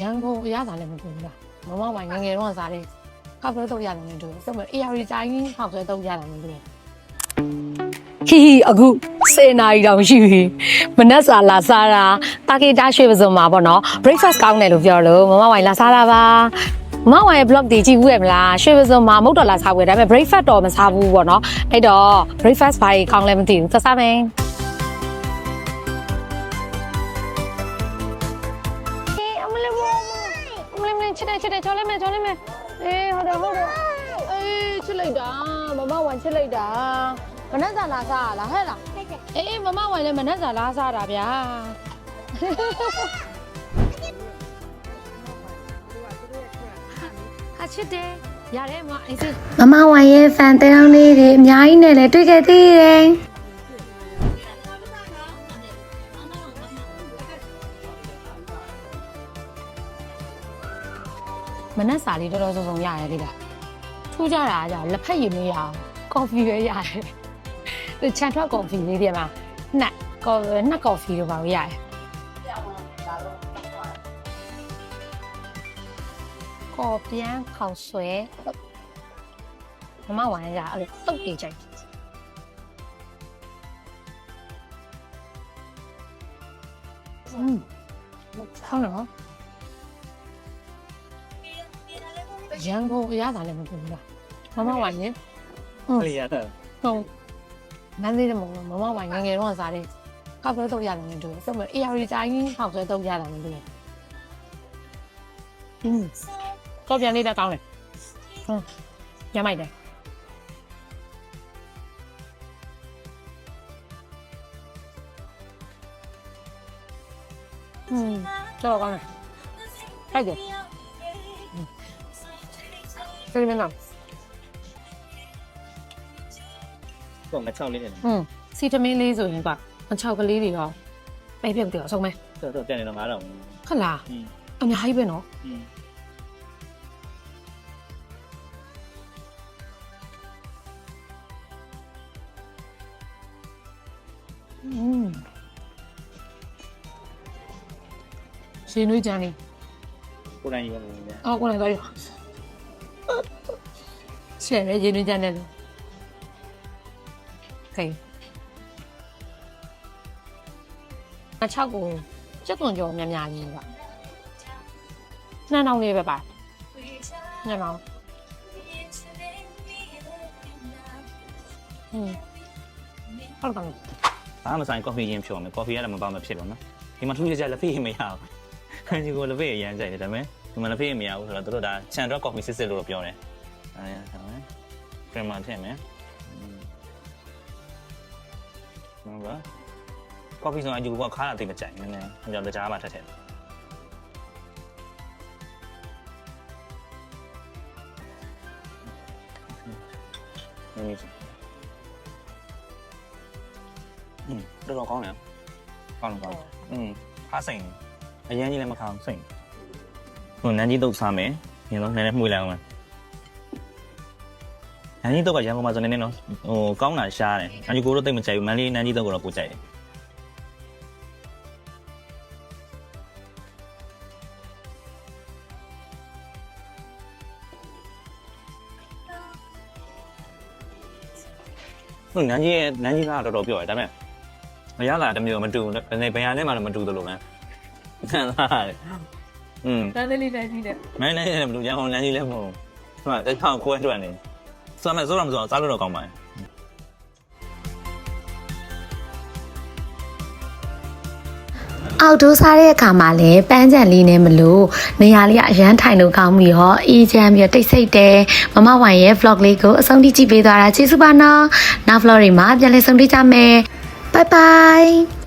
ရန်ကုန်အရသာလည်းမတူဘူးလားမမဝိုင်ငယ်ငယ်တော့စားတယ်ကောက်ပွဲတော့ရတယ်မတူဘူးဆိုတော့ AR တိုင်းဟောက်ဆွဲတော့ရတယ်မတူဘူးဟီဟီအခုစေနာရီတောင်ရှိပြီမနက်စာလာစားတာတာကေတာရွှေပစုံမှာပေါ့နော် breakfast ကောင်းတယ်လို့ပြောလို့မမဝိုင်လာစားတာပါမမဝိုင်ရဲ့ blog တွေကြည့်ဘူးရဲ့မလားရွှေပစုံမှာမဟုတ်တော့လာစားဘူးဒါပေမဲ့ breakfast တော့မစားဘူးပေါ့နော်အဲ့တော့ breakfast ဘာကြီးကောင်းလဲမသိဘူးသက်စားမယ် ချစ်တယ်ချစ်တယ်ချောလိုက်မယ်ချောလိုက်မယ်အေးဟုတ်တယ်ဟုတ်တယ်အေးချစ်လိုက်တာမမဝိုင်ချစ်လိုက်တာမနှက်စာလာစားရလားဟဲ့လားအေးမမဝိုင်လည်းမနှက်စာလာစားတာဗျာအချစ်တယ်ရတယ်မအေးစေမမဝိုင်ရဲ့ fan တဲတောင်းလေးတွေအများကြီးနဲ့လည်းတွေ့ခဲ့သေးတယ် မနှက်စာလေးတော်တော်စုံစုံရရတယ်လေထူးကြတာကလက်ဖက်ရည်မရအောင်ကော်ဖီပဲရတယ်ဒီချန်ထွက်ကော်ဖီလေးတွေမှာနှက်ကော်နှက်ကော်ဖီတို့ပါလို့ရတယ်ကော်ပြန်ခေါက်ဆွဲမမဝိုင်းရအဲ့တုတ်တေးကြိုက်อืมဟုတ်နော် ရန်ကုန်အရသာလည်းမတူဘူးလားမမဝိုင်ရင် ဟုတ်လေရတယ် ဟုတ်မန်းသေးတယ်မဟုတ်ဘူးမမဝိုင်ငယ်ငယ်တော့စားတယ်ကောက်ပွဲတော့ရတယ်မတူဘူးဆိုတော့ AR တိုင်းဟောက်ဆွဲတော့ရတယ်မတူဘူးอืมကောက်ပြန်လေးလည်းကောင်းတယ်ဟုတ်ညမိုက်တယ်อืมတော့ကောင်းတယ်ထိုက်တယ် စိတ်မနာ တော့ငါ6လေးနေတယ် อืมစီတမင်းလေးဆိုရင်ကမချောက်ကလေးတွေရောပဲပြုတ်တယ်အဆုံးမဲ တော့တော့တက်နေတော့9000 ဟုတ်လား อืม အများကြီးပဲနော် อืม อืมရှင်နွေးကြနေ ကိုယ်တိုင်ရုံနေတယ် အော်ကိုလည်းသွားရ ရှယ်ရဲ့ရင်နွေးကြနေလို့ခေအချောက်ကိုစက်သွန်ကြောများများလေးပါနှစ်နောင်လေးပဲပါနှစ်နောင်อืมဟုတ်ကဲ့ဘာမှမဆိုင်ကော်ဖီရင်ဖြောမယ်ကော်ဖီရလည်းမပါမဖြစ်တော့နော်ဒီမှာထူးခြားခြားလက်ဖေးမရဘူးခန်းကြီးကိုလက်ဖေးအရန်ကြိုက်တယ်ဒါပေမဲ့ဒီ မှာလက်ဖေးမရဘူးဆိုတော့တို့ဒါချန်တော့ကော်ဖီစစ်စစ်လို့ပြောတယ်အဲဒါမယ်ခရမန်ထည့်မယ်ဟုတ်ပါကော်ဖီဆိုအယူကခါတာတိတ်မကြိုက်နည်းနည်းအကြောင်းတကြားမှထက်ထည့်နည်းနည်းอืมတော်တော်ကောင်းတယ်ကောင်းတယ်ကောင်းတယ်อืมဖားစိန်အရင်ကြီးလည်းမခံစိန် ဟိုနန်းကြီးတုတ်စားမယ်ညတော့နည်းနည်းမှုလိုက်အောင်မယ်နန်းကြီးတုတ်ကရန်ကုန်မှာဆိုနေနေနော်ဟိုကောင်းတာရှားတယ်အညီကိုတော့တိတ်မကြိုက်ဘူးမန်းလေးနန်းကြီးတုတ်ကတော့ပိုကြိုက်တယ်ဟိုနန်းကြီးရဲ့နန်းကြီးကတော်တော်ပြောတယ်ဒါပေမဲ့မရတာတစ်မျိုးမတူဘူးဘယ်နဲ့ဘယ်ဟာနဲ့မှလည်းမတူသလိုပဲခံစားရတယ် อืมတန်းလေးလေးတိုင်းကြီးတယ်မင်းလည်းလည်းမလို့ရအောင်လမ်းကြီးလည်းမဟုတ်ဘူး။အဲ့ထောင်ခွဲထွက်နေ။ဆိုမဲ့ဆိုတော့မဆိုတော့စားလို့တော့ကောင်းပါရဲ့အောက်တိုးစားတဲ့အခါမှာလည်းပန်းကြံလေးနဲ့မလို့နေရာလေးကအရန်ထိုင်လို့ကောင်းပြီးတော့အေးချမ်းပြီးတော့တိတ်ဆိတ်တယ်မမဝိုင်ရဲ့ vlog လေးကိုအဆုံးထိကြည့်ပေးသွားတာကျေးဇူးပါနော်နောက် vlog တွေမှာပြန်လည်ဆုံတွေ့ကြမယ် bye bye